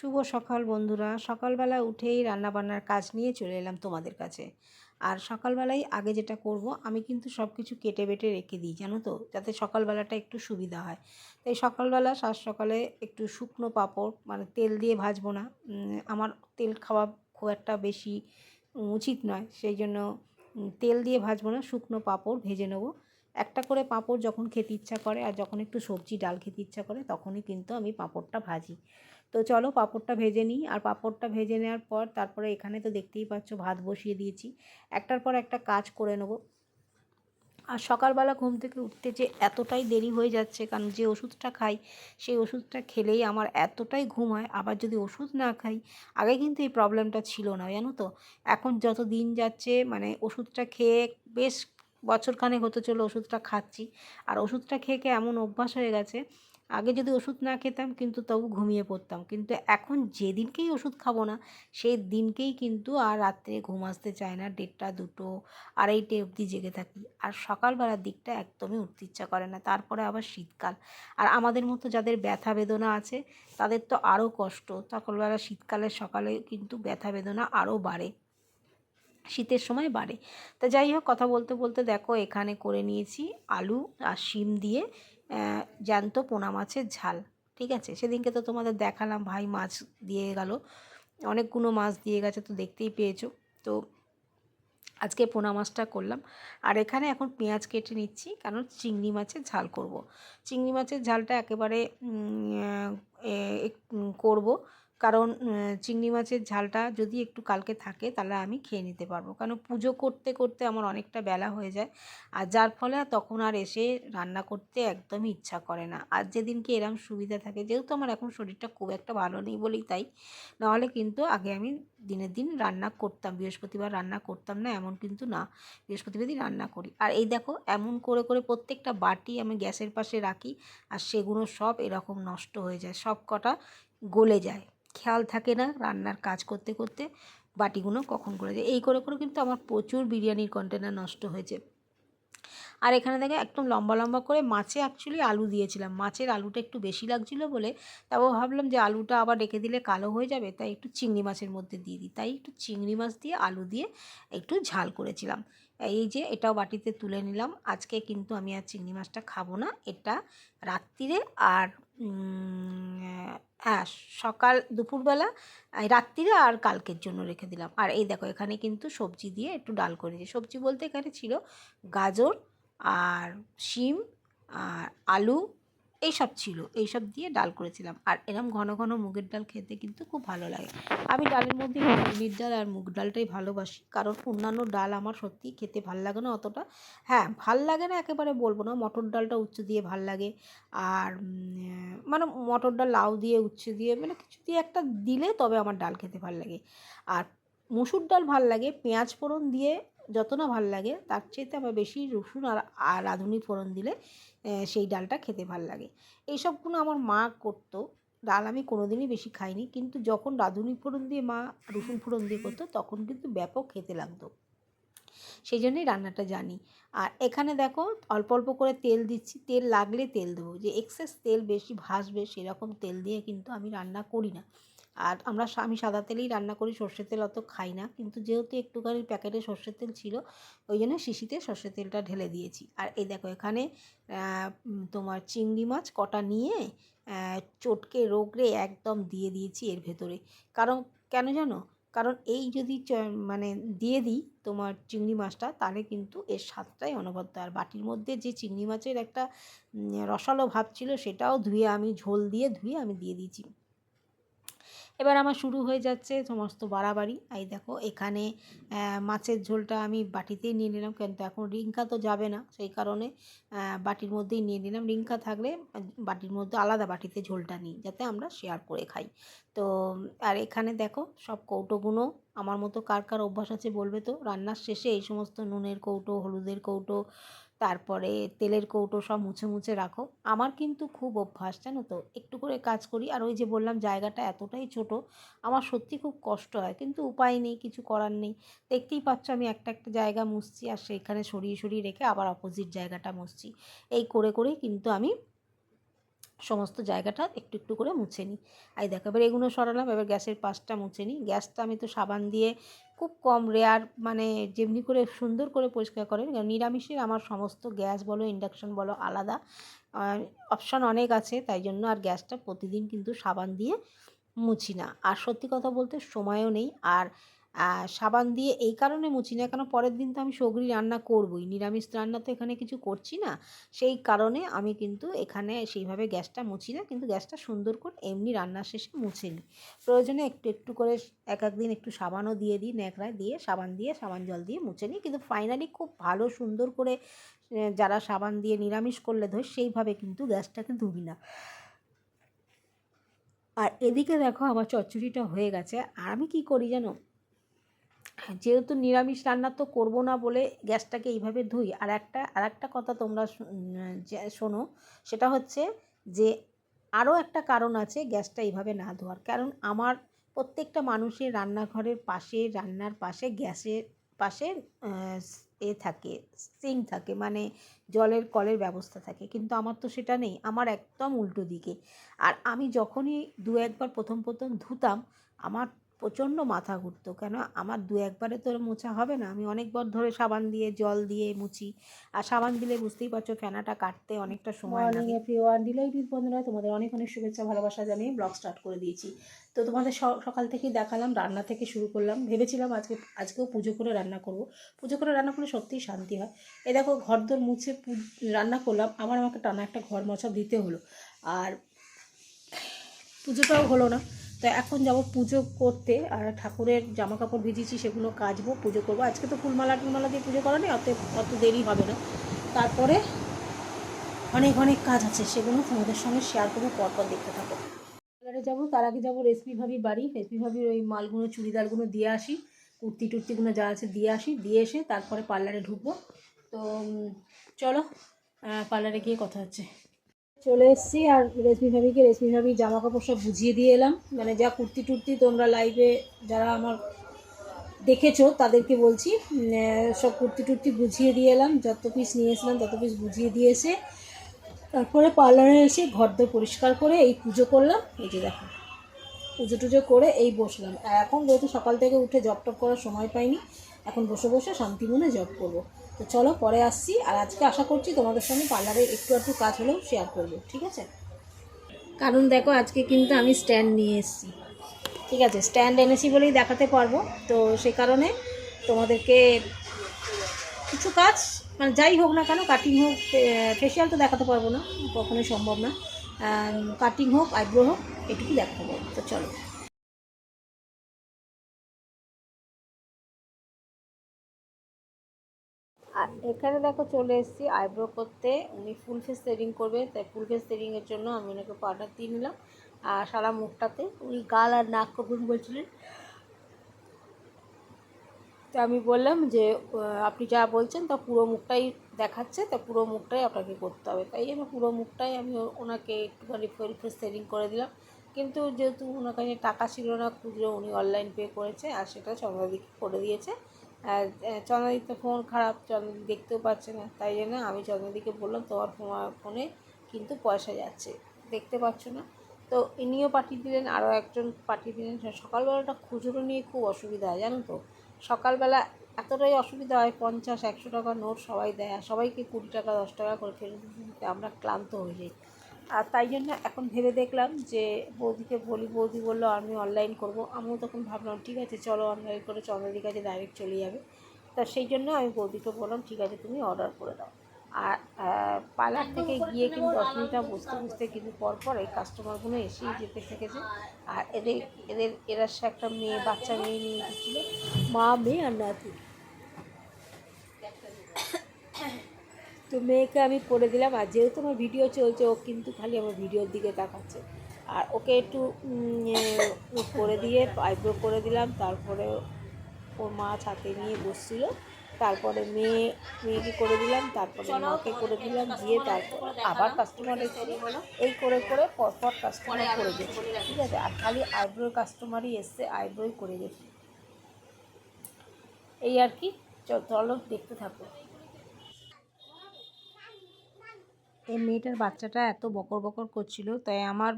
শুভ সকাল বন্ধুরা। সকালবেলা উঠেই রান্নাবান্নার কাজ নিয়ে চলে এলাম তোমাদের কাছে। আর সকালবেলায় আগে যেটা করব, আমি কিন্তু সব কিছু কেটে বেটে রেখে দিই, জানো তো? যাতে সকালবেলাটা একটু সুবিধা হয়। তাই সকালবেলা সাত সকালে একটু শুকনো পাঁপড় মানে তেল দিয়ে ভাজবো না। আমার তেল খাওয়া খুব একটা বেশি উচিত নয়। সেই জন্য তেল দিয়ে ভাজবো না, শুকনো পাঁপড় ভেজে নেব। একটা করে পাঁপড় যখন খেতে ইচ্ছা করে, আর যখন একটু সবজি, ডাল খেতে ইচ্ছা করে, তখনই কিন্তু আমি পাঁপড়টা ভাজি। তো চলো পাঁপড়টা ভেজে নিই। আর পাঁপড়টা ভেজে নেওয়ার পর তারপরে এখানে তো দেখতেই পাচ্ছ ভাত বসিয়ে দিয়েছি। একটার পর একটা কাজ করে নেব। আর সকালবেলা ঘুম থেকে উঠতে যে এতটাই দেরি হয়ে যাচ্ছে, কারণ যে ওষুধটা খাই, সেই ওষুধটা খেলেই আমার এতটাই ঘুম হয়। আবার যদি ওষুধ না খাই, আগে কিন্তু এই প্রবলেমটা ছিল না, জানো তো? এখন যত দিন যাচ্ছে মানে ওষুধটা খেয়ে বেশ বছরখানেক হতে চলো ওষুধটা খাচ্ছি। আর ওষুধটা খেয়ে খেয়ে এমন অভ্যাস হয়ে গেছে আগে যদি ওষুধ না খেতাম কিন্তু তবু ঘুমিয়ে পড়তাম। কিন্তু এখন যেদিনকেই ওষুধ খাব না, সেই দিনকেই কিন্তু আর রাত্রে ঘুম আসতে চায় না, দেড়টা, দুটো, আড়াইটে অবধি জেগে থাকি। আর সকালবেলার দিকটা একদমই উঠতে ইচ্ছা করে না, তারপরে আবার শীতকাল। আর আমাদের মতো যাদের ব্যথা বেদনা আছে, তাদের তো আরও কষ্ট। সকালবেলা শীতকালের সকালে কিন্তু ব্যথা বেদনা আরও বাড়ে। শীতের সময় বাড়ে। তা যাই হোক, কথা বলতে বলতে দেখো এখানে করে নিয়েছি আলু আর শিম দিয়ে জ্যান্ত পোনা মাছের ঝাল, ঠিক আছে? সেদিনকে তো তোমাদের দেখালাম, ভাই মাছ দিয়ে গেল। অনেকগুলো মাছ দিয়ে গেছে, তো দেখতেই পেয়েছ। তো আজকে পোনা মাছটা করলাম। আর এখানে এখন পেঁয়াজ কেটে নিচ্ছি, কারণ চিংড়ি মাছের ঝাল করব। চিংড়ি মাছের ঝালটা একেবারে করব। কারণ চিংড়ি মাছের ঝালটা যদি একটু কালকে থাকে তাহলে আমি খেয়ে নিতে পারব। কারণ পুজো করতে করতে আমার অনেকটা বেলা হয়ে যায়। আর যার ফলে তখন আর এসে রান্না করতে একদমই ইচ্ছা করে না। আর যেদিনকে এরম সুবিধা থাকে, যেহেতু আমার এখন শরীরটা খুব একটা ভালো নেই বলেই তাই, নাহলে কিন্তু আগে আমি দিনের দিন রান্না করতাম, বৃহস্পতিবার রান্না করতাম না, এমন কিন্তু না। বৃহস্পতিবার দিন রান্না করি। আর এই দেখো, এমন করে করে প্রত্যেকটা বাটি আমি গ্যাসের পাশে রাখি, আর সেগুলো সব এরকম নষ্ট হয়ে যায় সব কটা গলে যায়। খেয়াল থাকে না রান্নার কাজ করতে করতে, বাটিগুলো কখন করে যায় এই করে করে কিন্তু আমার প্রচুর বিরিয়ানির কন্টেনার নষ্ট হয়েছে। আর এখানে দেখে একদম লম্বা লম্বা করে মাছে অ্যাকচুয়ালি আলু দিয়েছিলাম। মাছের আলুটা একটু বেশি লাগছিল বলে তারপর ভাবলাম যে আলুটা আবার রেখে দিলে কালো হয়ে যাবে, তাই একটু চিংড়ি মাছের মধ্যে দিয়ে দিই। তাই একটু চিংড়ি মাছ দিয়ে আলু দিয়ে একটু ঝাল করেছিলাম। এই যে এটাও বাটিতে তুলে নিলাম। আজকে কিন্তু আমি আর চিংড়ি মাছটা খাব না। এটা রাত্রিরে আর হ্যাঁ সকাল দুপুরবেলা রাত্রিরে আর কালকের জন্য রেখে দিলাম। আর এই দেখো, এখানে কিন্তু সবজি দিয়ে একটু ডাল করেছি। সবজি বলতে এখানে ছিল গাজর, আর শিম, আর আলু এইসব ছিল, এইসব দিয়ে ডাল করেছিলাম। আর এরম ঘন ঘন মুগের ডাল খেতে কিন্তু খুব ভালো লাগে। আমি ডালের মধ্যে মুগের ডাল আর মুগ ডালটাই ভালোবাসি, কারণ অন্যান্য ডাল আমার সত্যিই খেতে ভালো লাগে না অতটা। হ্যাঁ ভালো লাগে না একেবারে বলব না, মটর ডালটা উচ্ছে দিয়ে ভালো লাগে। আর মানে মটর ডাল লাউ দিয়ে উচ্ছে দিয়ে মানে কিছু দিয়ে একটা দিলে তবে আমার ডাল খেতে ভালো লাগে। আর মুসুর ডাল ভালো লাগে, পেঁয়াজ ফোড়ন দিয়ে যত না ভালো লাগে, তার চাইতে আমার বেশি রসুন আর আর রাঁধুনি ফোড়ন দিলে সেই ডালটা খেতে ভালো লাগে। এইসবগুলো আমার মা করতো। ডাল আমি কোনো দিনই বেশি খাইনি, কিন্তু যখন রাঁধুনি ফোড়ন দিয়ে, মা রসুন ফোড়ন দিয়ে করতো, তখন কিন্তু ব্যাপক খেতে লাগতো। সেই জন্যই রান্নাটা জানি। আর এখানে দেখো, অল্প অল্প করে তেল দিচ্ছি। তেল লাগলে তেল দেবো। যে এক্সেস তেল বেশি ভাসবে, সেরকম তেল দিয়ে কিন্তু আমি রান্না করি না। আর আমরা আমি সাদা তেলেই রান্না করি, সর্ষের তেল অত খাই না। কিন্তু যেহেতু একটুখানি প্যাকেটে সর্ষের তেল ছিল, ওই জন্য শিশিতে সর্ষের তেলটা ঢেলে দিয়েছি। আর এই দেখো এখানে তোমার চিংড়ি মাছ কটা নিয়ে চটকে রোগড়ে একদম দিয়ে দিয়েছি এর ভেতরে। কারণ, কেন জানো? কারণ এই যদি মানে দিয়ে দিই তোমার চিংড়ি মাছটা, তাহলে কিন্তু এর স্বাদটাই অনবদ্য। আর বাটির মধ্যে যে চিংড়ি মাছের একটা রসালো ভাব ছিল, সেটাও ধুয়ে আমি ঝোল দিয়ে ধুয়ে আমি দিয়ে দিয়েছি। এবার আমার শুরু হয়ে যাচ্ছে সমস্ত বাড়াবাড়ি। এই দেখো, এখানে মাছের ঝোলটা আমি বাটিতেই নিয়ে নিলাম কিন্তু এখন রিঙ্কা তো যাবে না। সেই কারণে বাটির মধ্যেই নিয়ে নিলাম। রিঙ্কা থাকলে বাটির মধ্যে আলাদা বাটিতে ঝোলটা নিই, যাতে আমরা শেয়ার করে খাই। তো, আর এখানে দেখো, সব কৌটোগুলো আমার মতো কার কার অভ্যাস আছে বলবে তো? রান্নার শেষে এই সমস্ত নুনের কৌটো, হলুদের কৌটো তারপরে তেলের কৌটো সব মুছে মুছে রাখো। আমার কিন্তু খুব অভ্যাস, জানো তো? একটু করে কাজ করি, আর ওই যে বললাম জায়গাটা এতটাই ছোট, আমার সত্যি খুব কষ্ট হয়, কিন্তু উপায় নেই, কিছু করার নেই। দেখতেই পাচ্ছ আমি একটা একটা জায়গা মুছছি, আর সেইখানে সরিয়ে সরিয়ে রেখে আবার অপোজিট জায়গাটা মুছছি। এই করে করেই কিন্তু আমি সমস্ত জায়গাটা একটু একটু করে মুছে নিই। এই দেখো, এবার এগুলো সরালাম, এবার গ্যাসের পাশটা মুছে নিই। গ্যাসটা আমি তো সাবান দিয়ে খুব কম রেয়ার মানে যেমনি করে সুন্দর করে পরিষ্কার করেন, কারণ নিরামিষের আমার সমস্ত গ্যাস বলো ইন্ডাকশন বলো আলাদা। অপশান অনেক আছে, তাই জন্য আর গ্যাসটা প্রতিদিন কিন্তু সাবান দিয়ে মুছি না। আর সত্যি কথা বলতে সময়ও নেই, আর আহ, সাবান দিয়ে এই কারণে মুছি না। কেন পরের দিন তো আমি সগরি রান্না করবই। নিরামিষ রান্না তো এখানে কিছু করছি না। সেই কারণে আমি কিন্তু এখানে সেইভাবে গ্যাসটা মুছি না। কিন্তু গ্যাসটা সুন্দর করে এমনি রান্নার শেষে মুছে নিই। প্রয়োজনে একটু একটু করে এক এক দিন একটু সাবানও দিয়ে দিই ন্যাকড়ায় দিয়ে সাবান দিয়ে সাবান জল দিয়ে মুছে নিই। কিন্তু ফাইনালি খুব ভালো সুন্দর করে যারা সাবান দিয়ে নিরামিষ করলে ধর সেইভাবে কিন্তু গ্যাসটাকে ধুবি না। আর এদিকে দেখো আমার চচ্চড়িটা হয়ে গেছে। আর আমি কি করি জানো? যেহেতু নিরামিষ রান্না তো করব না বলে গ্যাসটাকে এইভাবে ধুই। আর একটা আর একটা কথা তোমরা শোনো, সেটা হচ্ছে যে, আরও একটা কারণ আছে গ্যাসটা এইভাবে না ধোয়ার। কারণ আমার প্রত্যেকটা মানুষের রান্নাঘরের পাশে, রান্নার পাশে, গ্যাসের পাশে এ থাকে, সিং থাকে মানে জলের কলের ব্যবস্থা থাকে। কিন্তু আমার তো সেটা নেই, আমার একদম উল্টো দিকে। আর আমি যখনই দু একবার প্রথম প্রথম ধুতাম, আমার প্রচণ্ড মাথা ঘুরতো। কেন? আমার দু একবারে তো মোছা হবে না? আমি অনেকবার ধরে সাবান দিয়ে জল দিয়ে মুছি। আর সাবান দিলে বুঝতেই পারছ ফেনাটা কাটতে অনেকটা সময় লাগে। এভরিওয়ান ডিলাইটেড বন্ধুরা তোমাদের অনেক অনেক শুভেচ্ছা ভালোবাসা জানিয়ে ব্লগ স্টার্ট করে দিয়েছি। তো তোমাদের স- সকাল থেকেই দেখালাম রান্না থেকে শুরু করলাম। ভেবেছিলাম আজকে আজকেও পুজো করে রান্না করব। পুজো করে রান্না করলে সত্যিই শান্তি হয়। এ দেখো ঘর দোর মুছে রান্না করলাম। আমার আমাকে টানা একটা ঘর মোছা দিতে হলো। আর পুজোটাও হলো না। তো এখন যাব পুজো করতে, আর ঠাকুরের জামা কাপড় ভিজিয়েছি, সেগুলো কাচবো, পুজো করব। আজকে তো ফুলমালা টুলমালা দিয়ে পুজো করা নেই অত অত দেরি হবে না। তারপরে অনেক অনেক কাজ আছে, সেগুলো তোমাদের সঙ্গে শেয়ার করব, পরপর দেখতে থাকো। পার্লারে যাব, তার আগে যাব রেসমি ভাবির বাড়ি। রেসমি ভাবির ওই মালগুলো, চুড়িদারগুলো দিয়ে আসি, কুর্তি টুর্তিগুলো যা আছে দিয়ে আসি, দিয়ে এসে তারপরে পার্লারে ঢুকবো। তো চলো পার্লারে গিয়ে কথা হচ্ছে। চলে এসেছি আর রেশমি ভাবিকে, রেশমি ভাবি জামা কাপড় সব বুঝিয়ে দিয়ে এলাম। মানে যা কুর্তি টুর্তি তোমরা লাইভে যারা আমার দেখেছ, তাদেরকে বলছি সব কুর্তি টুর্তি বুঝিয়ে দিয়ে এলাম। যত পিস নিয়ে এসেছিলাম, তত পিস বুঝিয়ে দিয়ে এসে তারপরে পার্লারে এসে ঘর দর পরিষ্কার করে এই পুজো করলাম। এই যে দেখো, পুজো টুজো করে এই বসলাম। আর এখন যেহেতু সকাল থেকে উঠে জব টপ করার সময় পাইনি এখন বসে বসে শান্তি মনে জব করব। তো চলো পরে আসছি আর আজকে আশা করছি তোমাদের সঙ্গে পার্লারে একটু একটু কাজ হলেও শেয়ার করব, ঠিক আছে? কারণ দেখো আজকে কিন্তু আমি স্ট্যান্ড নিয়ে এসেছি। ঠিক আছে স্ট্যান্ড এনেছি বলেই দেখাতে পারব। তো সে কারণে তোমাদেরকে কিছু কাজ মানে যাই হোক না কেন কাটিং হোক ফেশিয়াল তো দেখাতে পারব না, কখনোই সম্ভব না। কাটিং হোক আইব্রো হোক, এটুকু দেখাতে পারব। তো চলো। আর এখানে দেখো চলে এসেছি আইব্রো করতে। উনি ফুল ফেস থ্রেডিং করবে, তাই ফুল ফেস থ্রেডিংয়ের জন্য আমি ওনাকে পাউডার দিয়ে নিলাম। আর সারা মুখটাতে উনি গাল আর নাক করবেন বলছিলেন? তো আমি বললাম যে আপনি যা বলছেন তা পুরো মুখটাই দেখাচ্ছে, তা পুরো মুখটাই আপনাকে করতে হবে। তাই আমি পুরো মুখটাই আমি ওনাকে একটুখানি ফুল ফেস থ্রেডিং করে দিলাম। কিন্তু যেহেতু ওনার কাছে টাকা ছিল না, খুচরো উনি অনলাইন পে করেছে, আর সেটা চন্দ্রদিকে করে দিয়েছে। আহ, তো ফোন খারাপ চন্দ্রদিক দেখতেও পাচ্ছে না। তাই জন্য আমি চন্দ্রদিকে বললাম তোমার ফোনে কিন্তু পয়সা যাচ্ছে। দেখতে পাচ্ছ না? তো ইনিও পাঠিয়ে দিলেন আরও একজন পাঠিয়ে দিলেন। সকালবেলাটা খুচরো নিয়ে খুব অসুবিধা হয় জানো তো? সকালবেলা এতটাই অসুবিধা হয় পঞ্চাশ একশো টাকা নোট সবাই দেয় আর সবাইকে কুড়ি টাকা দশ টাকা করে ফেরত দিতে আমরা ক্লান্ত হয়ে যাই। আর তাই জন্য এখন ভেবে দেখলাম যে বৌদিকে বলি, বৌদি বলল, আমি অনলাইন করব। আমিও তখন ভাবলাম, ঠিক আছে, চলো অনলাইন করে চন্দ্রদির কাছে ডাইরেক্ট চলে যাবে। তা সেই জন্য আমি বৌদিকে বললাম, ঠিক আছে, তুমি অর্ডার করে দাও। আর পার্লার থেকে গিয়ে কিন্তু মিনিটটা বুঝতে বুঝতে কিন্তু পরপর এই কাস্টমারগুলো এসেই যেতে থেকেছে আর এদের এদের, এরা সে একটা মেয়ে, বাচ্চা মেয়ে নিয়ে এসেছিল, মা, মেয়ে আর নাতি। তো মেয়েকে আমি করে দিলাম আর যেহেতু আমার ভিডিও চলছে ও কিন্তু খালি আমার ভিডিওর দিকে তাকাচ্ছে। আর ওকে একটু করে দিয়ে আইব্রো করে দিলাম তারপরে ওর মা ছাতে নিয়ে বসছিল। তারপরে মেয়ে মেয়েকে করে দিলাম তারপরে মাকে করে দিলাম দিয়ে তারপর আবার কাস্টমার এসে এই করে করে পরপর কাস্টমার করে গেছে ঠিক আছে আর খালি আইব্রোর কাস্টমারই এসছে আইব্রোই করে গেছে এই আর কি চলো দেখতে থাকো। এই মেয়েটার বাচ্চাটা এত বকর বকর করছিল, তাই আমার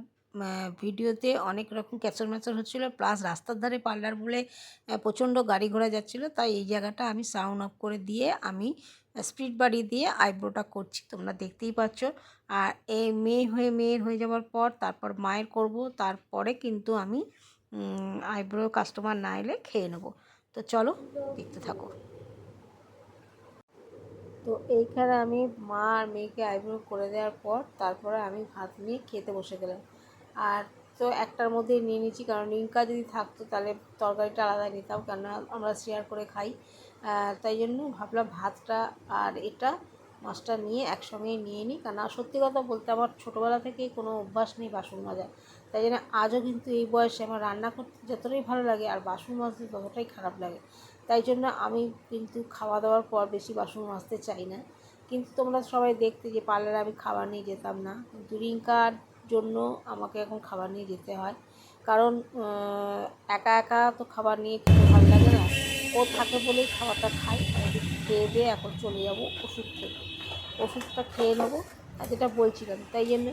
ভিডিওতে অনেক রকম ক্যাচর ম্যাচর হচ্ছিল, প্লাস রাস্তার ধারে পার্লার বলে প্রচণ্ড গাড়ি ঘোড়া যাচ্ছিল, তাই এই জায়গাটা আমি সাউন্ড অফ করে দিয়ে, আমি স্পিড বাড়িয়ে দিয়ে আইব্রোটা করছি, তোমরা দেখতেই পাচ্ছ। আর এই মেয়ে হয়ে, মেয়ের হয়ে যাওয়ার পর তারপর মায়ের করব, তারপরে কিন্তু আমি আইব্রো কাস্টমার না এলে খেয়ে নেব। তো চলো, দেখতে থাকো। তো এইখানে আমি মা আর মেয়েকে আইব্রো করে দেওয়ার পর তারপরে আমি ভাত নিয়ে খেতে বসে গেলাম। আর তো একটার মধ্যেই নিয়ে নিচ্ছি কারণ রিঙ্কা যদি থাকতো তাহলে তরকারিটা আলাদা নিতাম কেন আমরা শেয়ার করে খাই। তাই জন্য ভাবলাম ভাতটা আর এটা মাছটা নিয়ে একসঙ্গেই নিয়ে নিই। কারণ সত্যি কথা বলতে আমার ছোটোবেলা থেকেই কোনো অভ্যাস নেই বাসন মাজা তাই জন্য আজও কিন্তু এই বয়সে আমার রান্না করতে যতটাই ভালো লাগে আর বাসন মাজতে ততটাই খারাপ লাগে। তাই জন্য আমি কিন্তু খাওয়া দাওয়ার পর বেশি বাসন মাজতে চাই না। কিন্তু তোমরা সবাই দেখতে যে পার্লারে আমি খাবার নিয়ে যেতাম না। কিন্তু রিঙ্কার জন্য আমাকে এখন খাবার নিয়ে যেতে হয়। কারণ একা একা তো খাবার নিয়ে খেতে ভালো লাগে না। ও থাকে বলেই খাবারটা খাই। খেয়ে দিয়ে এখন চলে যাব ওষুধ খেতে। ওষুধটা খেয়ে নেব। আর যেটা বলছিলাম, তাই জন্য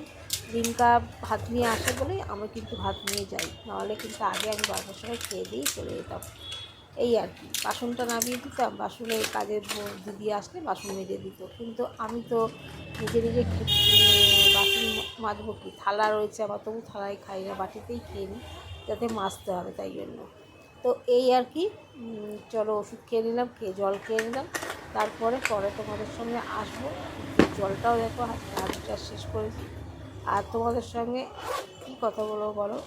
রিঙ্কা ভাত নিয়ে আসে বলেই আমি কিন্তু ভাত নিয়ে যাই। নাহলে কিন্তু আগে আমি বারোটার সময় খেয়ে দিয়েই চলে যেতাম। এই আর কি, বাসনটা নামিয়ে দিতাম বাসনের কাজের দিদি আসলে বাসন মেজে দিত। কিন্তু আমি তো নিজে নিজে বাসন মাজবো কি? থালা রয়েছে আমার, তবু থালায় খাই না, বাটিতেই খেয়ে নিই, যাতে মাজতে হবে তাই জন্য। তো এই আর কি চলো ওষুধ খেয়ে নিলাম, খেয়ে জল খেয়ে নিলাম, তারপরে পরে তোমাদের সঙ্গে আসব। জলটাও দেখো হাতটা শেষ করেছি। আর তোমাদের সঙ্গে কী কথা বলব বলো?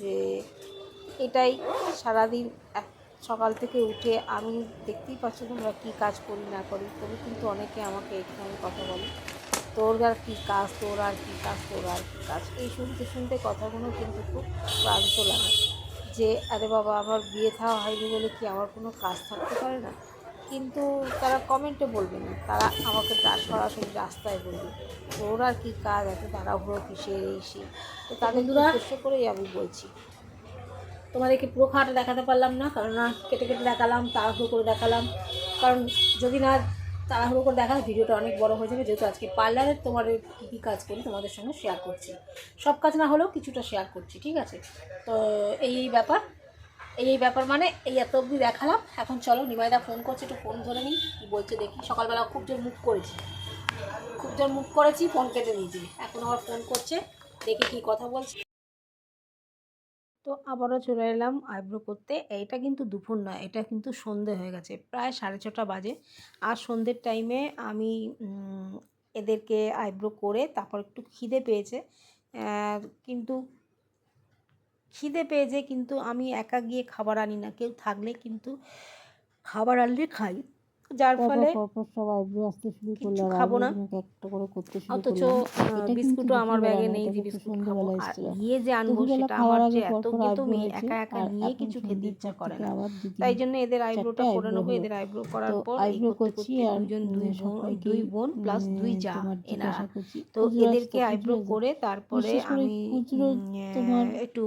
যে এটাই সারাদিন এক সকাল থেকে উঠে আমি দেখতেই পাচ্ছ তোমরা কী কাজ করি না করি তবু কিন্তু অনেকে আমাকে এখানে কথা বলে। তোর আর কী কাজ তোর আর কী কাজ তোর আর কী কাজ? এই শুনতে শুনতে কথাগুলো কিন্তু খুব ক্লান্ত লাগে যে আরে বাবা আমার বিয়ে থাওয়া হয়নি বলে কি আমার কোনো কাজ থাকতে পারে না? কিন্তু তারা কমেন্টে বলবে না তারা আমাকে সরাসরি রাস্তায় বলবে তোর আর কী কাজ? এত তাড়াহুড়ো কিসের এই সেই? তো তাদের উদ্দেশ্য করেই আমি বলছি। তোমাদেরকে পুরো খাওয়াটা দেখাতে পারলাম না কারণ না কেটে কেটে দেখালাম, তাড়াহুড়ো করে দেখালাম। কারণ যদি না তাড়াহুড়ো করে দেখা ভিডিওটা অনেক বড় হয়ে যাবে। যেহেতু আজকে পার্লারের তোমার কী কী কাজ করি তোমাদের সঙ্গে শেয়ার করছি। সব কাজ না হলেও কিছুটা শেয়ার করছি, ঠিক আছে? তো এই এই ব্যাপার। এই এই ব্যাপার মানে এই এত অবধি দেখালাম। এখন চলো, নিমাইদা ফোন করছে, একটু ফোন ধরে নিই, কী বলছে দেখি। সকালবেলা খুব জোর মুখ করেছি। খুব জোর মুখ করেছি ফোন কেটে দিয়েছি এখন আবার ফোন করছে, দেখি কী কথা বলছে। তো আবারও চলে এলাম আইব্রো করতে। এইটা কিন্তু দুপুর নয়, এটা কিন্তু সন্ধে হয়ে গেছে, প্রায় সাড়ে ছটা বাজে। আর সন্ধ্যের টাইমে আমি এদেরকে আইব্রো করে তারপর একটু খিদে পেয়েছে। কিন্তু খিদে পেয়েছে, কিন্তু আমি একা গিয়ে খাবার আনি না, কেউ থাকলে কিন্তু খাবার আনলে খাই। যার ফলে পরপর আসতে শুরু করল খাব না। একটা করে করতে শুরু অথচ বিস্কুটও আমার ব্যাগে নেই যে বিস্কুট খাব। আর। গিয়ে যে আনব সেটা আমার যে এত কিন্তু মেয়ে একা একা নিয়ে কিছু খেতে ইচ্ছা করে না। তাই জন্য এদের আইব্রোটা করে নেব এদের আইব্রো করার পর আইব্রো করছি দুজন দুই বোন দুই বোন প্লাস দুই যা এনারা তো এদেরকে আইব্রো করে তারপরে আমি তোমার একটু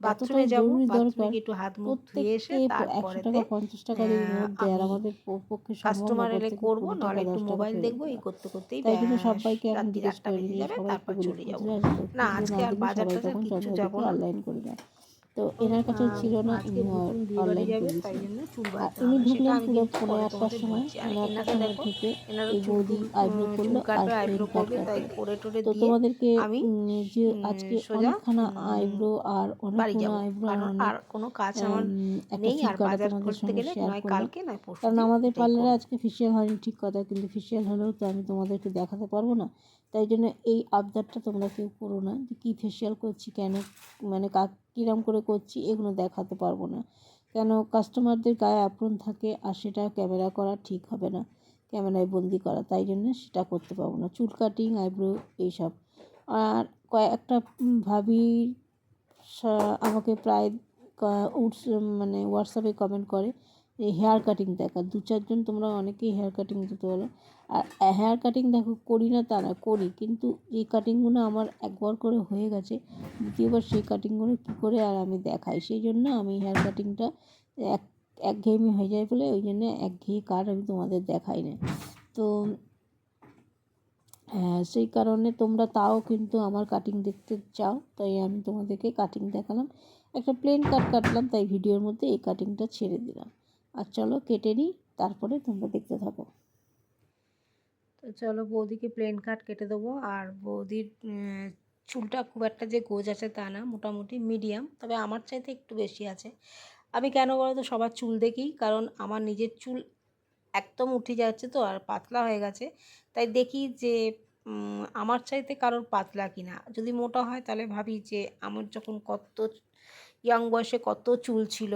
বাথরুমে যাব বাথরুমে একটু হাত মুখ ধুয়ে এসে তারপরে টাকা পঞ্চাশ টাকা আর আমাদের পক্ষে সম্ভব কাস্টমার এলে করব নাহলে একটু মোবাইল দেখব এই করতে করতেই তাই জন্য সবাইকে এখন জিজ্ঞেস করে যাবে তারপর চলে যাব। না আজকে আর বাজার টাজার কিছু যাব অনলাইন করে দেয় তো এনার কাছে ছিল না অনলাইন ঢুকলেন পুরো পনেরো আটটার সময় বলছি। আর পনেরো আটটার সময় ঢুকে এই বৌদি আইব্রো করল আর তো তোমাদেরকে যে আজকে অনেকখানা আইব্রো আর অনেকখানা আইব্রো আর কোনো কাজ আমার নেই আর বাজার করতে গেলে নয় কালকে নয় পরশু কারণ আমাদের পার্লারে আজকে ফেসিয়াল হয়নি ঠিক কথা কিন্তু ফেসিয়াল হলেও তো আমি তোমাদেরকে দেখাতে পারব না। তাই জন্য এই আবদারটা তোমরা কেউ করো না যে কী ফেসিয়াল করছি কেন মানে কা, কীরম করে করছি এগুলো দেখাতে পারব না। কেন কাস্টমারদের গায়ে আপ্রন থাকে আর সেটা ক্যামেরা করা ঠিক হবে না ক্যামেরায় বন্দি করা, তাই জন্য সেটা করতে পারব না। চুল কাটিং আইব্রো এইসব। আর কয়েকটা ভাবি আমাকে প্রায় উটস মানে হোয়াটসঅ্যাপে কমেন্ট করে এই হেয়ার কাটিং দেখা দু চারজন তোমরা অনেকেই হেয়ার কাটিং দিতে বলো। আর হেয়ার কাটিং দেখো করি না তা না করি। কিন্তু এই কাটিংগুলো আমার একবার করে হয়ে গেছে দ্বিতীয়বার সেই কাটিংগুলো কী করে আর আমি দেখাই? সেই জন্য আমি হেয়ার কাটিংটা এক একঘেয়েমি হয়ে যায় বলে ওই জন্য একঘেয়ে কাট আমি তোমাদের দেখাই না। তো হ্যাঁ, সেই কারণে তোমরা তাও কিন্তু আমার কাটিং দেখতে চাও তাই আমি তোমাদেরকে কাটিং দেখালাম। একটা প্লেন কাট কাটলাম তাই ভিডিওর মধ্যে এই কাটিংটা ছেড়ে দিলাম। আর চলো কেটে নিই তারপরে তোমরা দেখতে থাকো। চলো বৌদিকে প্লেন কাট কেটে দেবো। আর বৌদির চুলটা খুব একটা যে গোজ আছে তা না, মোটামুটি মিডিয়াম তবে আমার চাইতে একটু বেশি আছে। আমি কেন বলো তো সবার চুল দেখি, কারণ আমার নিজের চুল একদম উঠে যাচ্ছে তো, আর পাতলা হয়ে গেছে। তাই দেখি যে আমার চাইতে কারোর পাতলা কিনা। যদি মোটা হয়, তাহলে ভাবি যে, আমার যখন কত ইয়াং বয়সে কত চুল ছিল।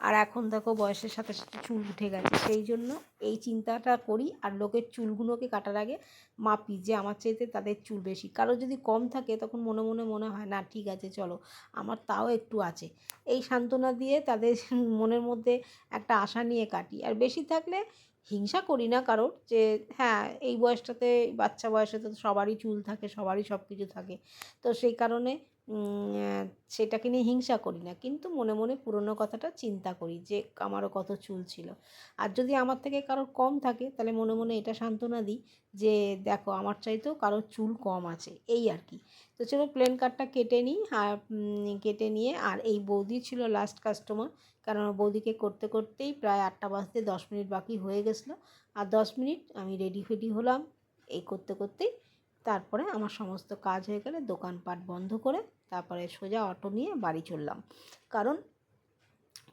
আর এখন দেখো বয়সের সাথে সাথে চুল উঠে গেছে। সেই জন্য এই চিন্তাটা করি আর লোকের চুলগুলোকে কাটার আগে মাপি যে আমার চাইতে তাদের চুল বেশি। কারও যদি কম থাকে তখন মনে মনে মনে হয়, না, ঠিক আছে, চলো। আমার তাও একটু আছে। এই সান্ত্বনা দিয়ে তাদের মনের মধ্যে একটা আশা নিয়ে কাটি। আর বেশি থাকলে হিংসা করি না কারোর যে হ্যাঁ এই বয়সটাতে, বাচ্চা বয়সে তো সবারই চুল থাকে, সবারই সব কিছু থাকে। তো সেই কারণে সেটাকে নিয়ে হিংসা করি না। কিন্তু মনে মনে পুরনো কথাটা চিন্তা করি যে, আমারও কত চুল ছিল। আর যদি আমার থেকে কারোর কম থাকে, তাহলে মনে মনে এটা সান্ত্বনা দিই যে, দেখো, আমার চাইতেও কারোর চুল কম আছে, এই আর কি। তো চলো, প্লেন কার্ডটা কেটে নিই, আর কেটে নিয়ে, আর এই বৌদি ছিল লাস্ট কাস্টমার কারণ বৌদিকে করতে করতেই প্রায় আটটা বাজতে দশ মিনিট বাকি হয়ে গেছিল। আর দশ মিনিট আমি রেডি ফেডি হলাম। এই করতে করতেই তারপরে আমার সমস্ত কাজ হয়ে গেলে দোকানপাট বন্ধ করে তারপরে সোজা অটো নিয়ে বাড়ি চললাম। কারণ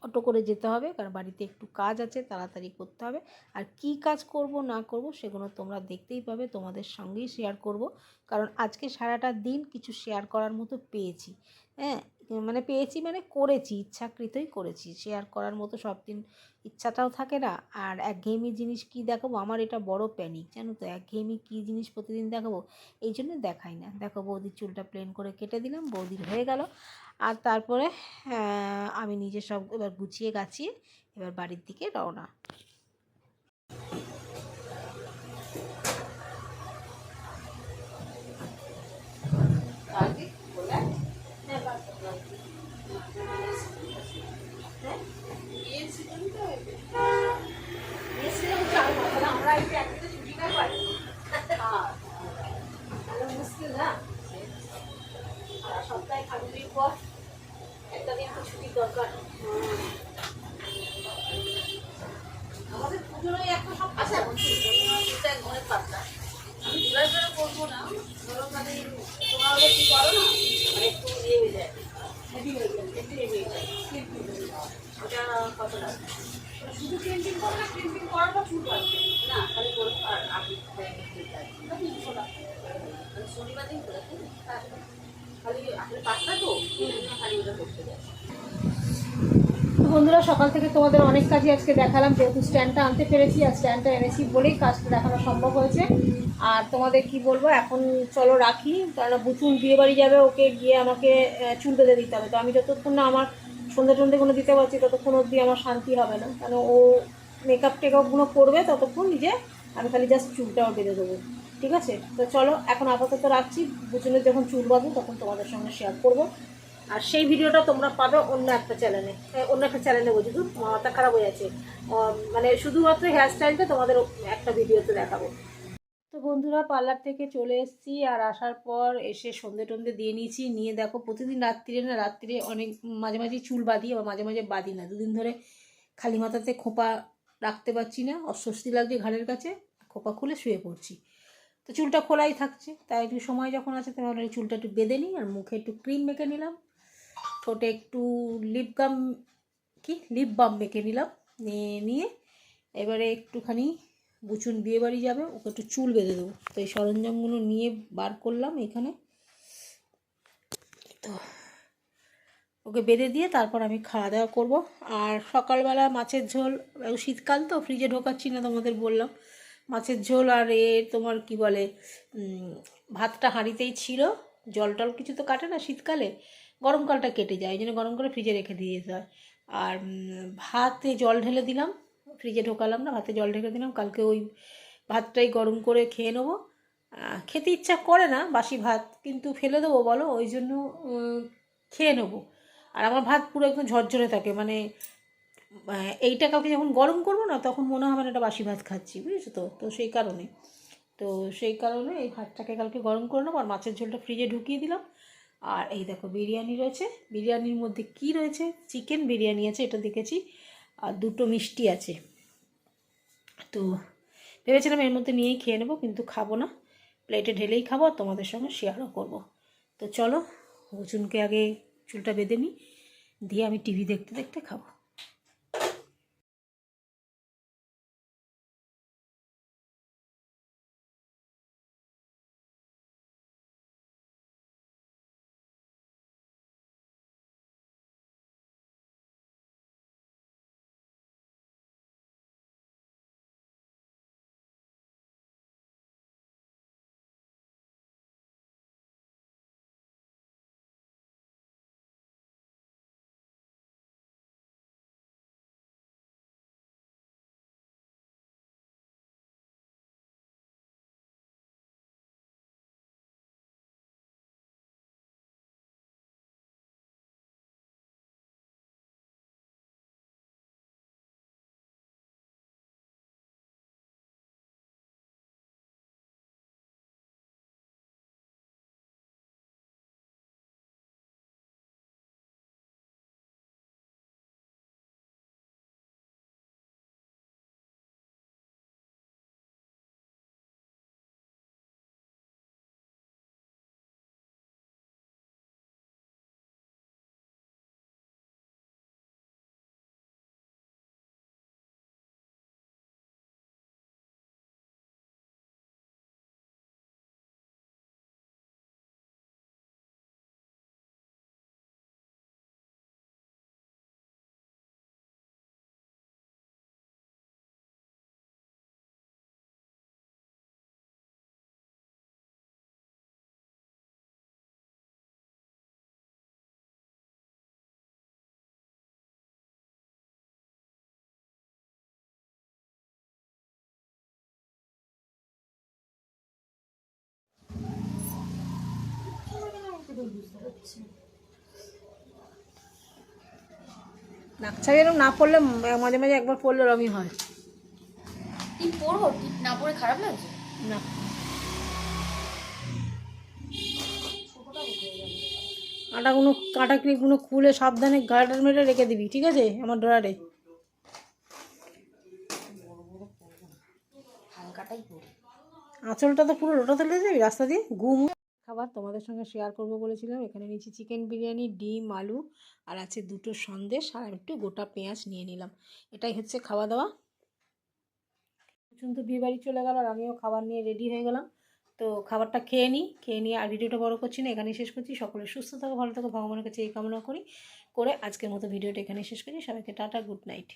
অটো করে যেতে হবে, কারণ বাড়িতে একটু কাজ আছে, তাড়াতাড়ি করতে হবে। আর কি কাজ করব, না করব, সেগুলো তোমরা দেখতেই পাবে, তোমাদের সঙ্গেই শেয়ার করব। কারণ আজকে সারাটা দিন কিছু শেয়ার করার মতো পেয়েছি। হ্যাঁ মানে পেয়েছি মানে করেছি, ইচ্ছাকৃতই করেছি। শেয়ার করার মতো সব দিন ইচ্ছাটাও থাকে না। আর একঘেয়েমি জিনিস কি দেখাবো? আমার এটা বড় প্যানিক জানো তো? একঘেয়েমি কী জিনিস প্রতিদিন দেখাবো? এই জন্য দেখাই না। দেখো বৌদির চুলটা প্লেন করে কেটে দিলাম, বৌদির হয়ে গেল। আর তারপরে আমি নিজে সব এবার গুছিয়ে গাছিয়ে এবার বাড়ির দিকে রওনা। সপ্তাহে খাটুরির পর একটা দিন তো ছুটির দরকার আমাদের পুজোর ওই একটা সপ্তাহ আচ্ছা অনেক পাতলা আমি জুলাই করব না ধরো মানে তোমরা কি করো না মানে একটু ইয়ে হয়ে যায় একটু হেভি হয়ে যায় ওটা বন্ধুরা, সকাল থেকে তোমাদের অনেক কাজই আজকে দেখালাম, যেহেতু স্ট্যান্ডটা আনতে পেরেছি আর স্ট্যান্ডটা এনেছি বলেই কাজটা দেখানো সম্ভব হয়েছে। আর তোমাদের কি বলব, এখন চলো রাখি কারণ বুচুন বিয়ে বাড়ি যাবে, ওকে গিয়ে আমাকে চুল বেঁধে দিতে হবে। তো আমি যতক্ষণ না আমার সন্ধ্যে টন্ধেগুলো দিতে পারছি, ততক্ষণ অবধি আমার শান্তি হবে না। কারণ ও মেকআপ টেকআপগুলো করবে, ততক্ষণ নিজে আমি খালি জাস্ট চুলটাও বেঁধে দেবো। ঠিক আছে? তো চলো, এখন আপাতত রাখছি। বুচুনের যখন চুল বাঁধবো, তখন তোমাদের সঙ্গে শেয়ার করব। আর সেই ভিডিওটা তোমরা পাবে অন্য একটা চ্যানেলে অন্য একটা চ্যানেলে বলছি মাথা খারাপ হয়ে আছে মানে শুধুমাত্র হেয়ার স্টাইলটা তোমাদের একটা ভিডিওতে দেখাবো। তো বন্ধুরা পার্লার থেকে চলে এসেছি আর আসার পর এসে সন্ধে টন্ধে দিয়ে নিয়েছি। নিয়ে দেখো প্রতিদিন রাত্রিরে না রাত্রিরে অনেক মাঝে মাঝে চুল বাঁধি আবার মাঝে মাঝে বাঁধি না। দুদিন ধরে খালি মাথাতে খোপা রাখতে পারছি না, অস্বস্তি লাগছে ঘাড়ের কাছে, খোপা খুলে শুয়ে পড়ছি। তো চুলটা খোলাই থাকছে, তাই একটু সময় যখন আছে তখন এই চুলটা একটু বেঁধে নিই আর মুখে একটু ক্রিম মেখে নিলাম। ঠোঁটে একটু লিপ গাম কি? লিপ বাম মেখে নিলাম, নিয়ে নিয়ে এবারে একটুখানি বুচুন বিয়ে বাড়ি যাবে, ওকে একটু চুল বেঁধে দেবো। তো এই সরঞ্জামগুলো নিয়ে বার করলাম এখানে। তো ওকে বেঁধে দিয়ে তারপর আমি খাওয়া দাওয়া করব। আর সকালবেলা মাছের ঝোল শীতকাল তো ফ্রিজে ঢোকাচ্ছি না তোমাদের বললাম। মাছের ঝোল আর এ তোমার কি বলে ভাতটা হাঁড়িতেই ছিল। জল টল কিছু তো কাটে না শীতকালে, গরমকালটা কেটে যায়, এই জন্য গরম করে ফ্রিজে রেখে দিয়ে যেতে হয়। আর ভাতে জল ঢেলে দিলাম। ফ্রিজে ঢোকালাম না, ভাতে জল ঢেকে দিলাম, কালকে ওই ভাতটাই গরম করে খেয়ে নেব। খেতে ইচ্ছা করে না বাসি ভাত, কিন্তু ফেলে দেবো বলো, ওই জন্য খেয়ে নেব। আর আমার ভাত পুরো একদম ঝরঝরে থাকে মানে এইটা কাউকে যখন গরম করব না, তখন মনে হবে না এটা বাসি ভাত খাচ্ছি, বুঝেছ তো? তো সেই কারণে। তো সেই কারণে এই ভাতটাকে কালকে গরম করে নেব, আর মাছের ঝোলটা ফ্রিজে ঢুকিয়ে দিলাম। আর এই দেখো, বিরিয়ানি রয়েছে। বিরিয়ানির মধ্যে কি রয়েছে? চিকেন বিরিয়ানি আছে, এটা দেখেছি। আর দুটো মিষ্টি আছে। তো ভেবেছিলাম এর মধ্যে নিয়েই খেয়ে নেব, কিন্তু খাব না। প্লেটে ঢেলেই খাব আর তোমাদের সঙ্গে শেয়ারও করব। তো চলো রচুনকে আগে চুলটা বেঁধে নিই, দিয়ে আমি টিভি দেখতে দেখতে খাব। নাকছা এরকম না পড়লে মাঝে মাঝে একবার পড়লে রঙই হয়। টিপ পরবো না পরে খারাপ লাগছে? না। আটাগুলো কাটা ক্লিপগুলো খুলে সাবধানে গার্ডার মেরে রেখে দিবি ঠিক আছে? আমার ড্রয়ারে আঁচলটা তো পুরো লোটা তুলে যাবি রাস্তা দিয়ে? ঘুম খাবার তোমাদের সঙ্গে শেয়ার করব বলেছিলাম। এখানে নিয়েছি চিকেন বিরিয়ানি, ডিম, আলু, আর আছে দুটো সন্দেশ আর একটু গোটা পেঁয়াজ নিয়ে নিলাম। এটাই হচ্ছে খাওয়া দাওয়া। কিন্তু বিয়ে বাড়ি চলে গেল আর আমিও খাবার নিয়ে রেডি হয়ে গেলাম। তো খাবারটা খেয়ে নিই, খেয়ে নিয়ে আর ভিডিওটা বড় করছি না, এখানেই শেষ করছি। সকলে সুস্থ থাকো, ভালো থাকো, ভগবানের কাছে এই কামনা করি। করে আজকের মতো ভিডিওটা এখানেই শেষ করছি। সবাইকে টাটা গুড নাইট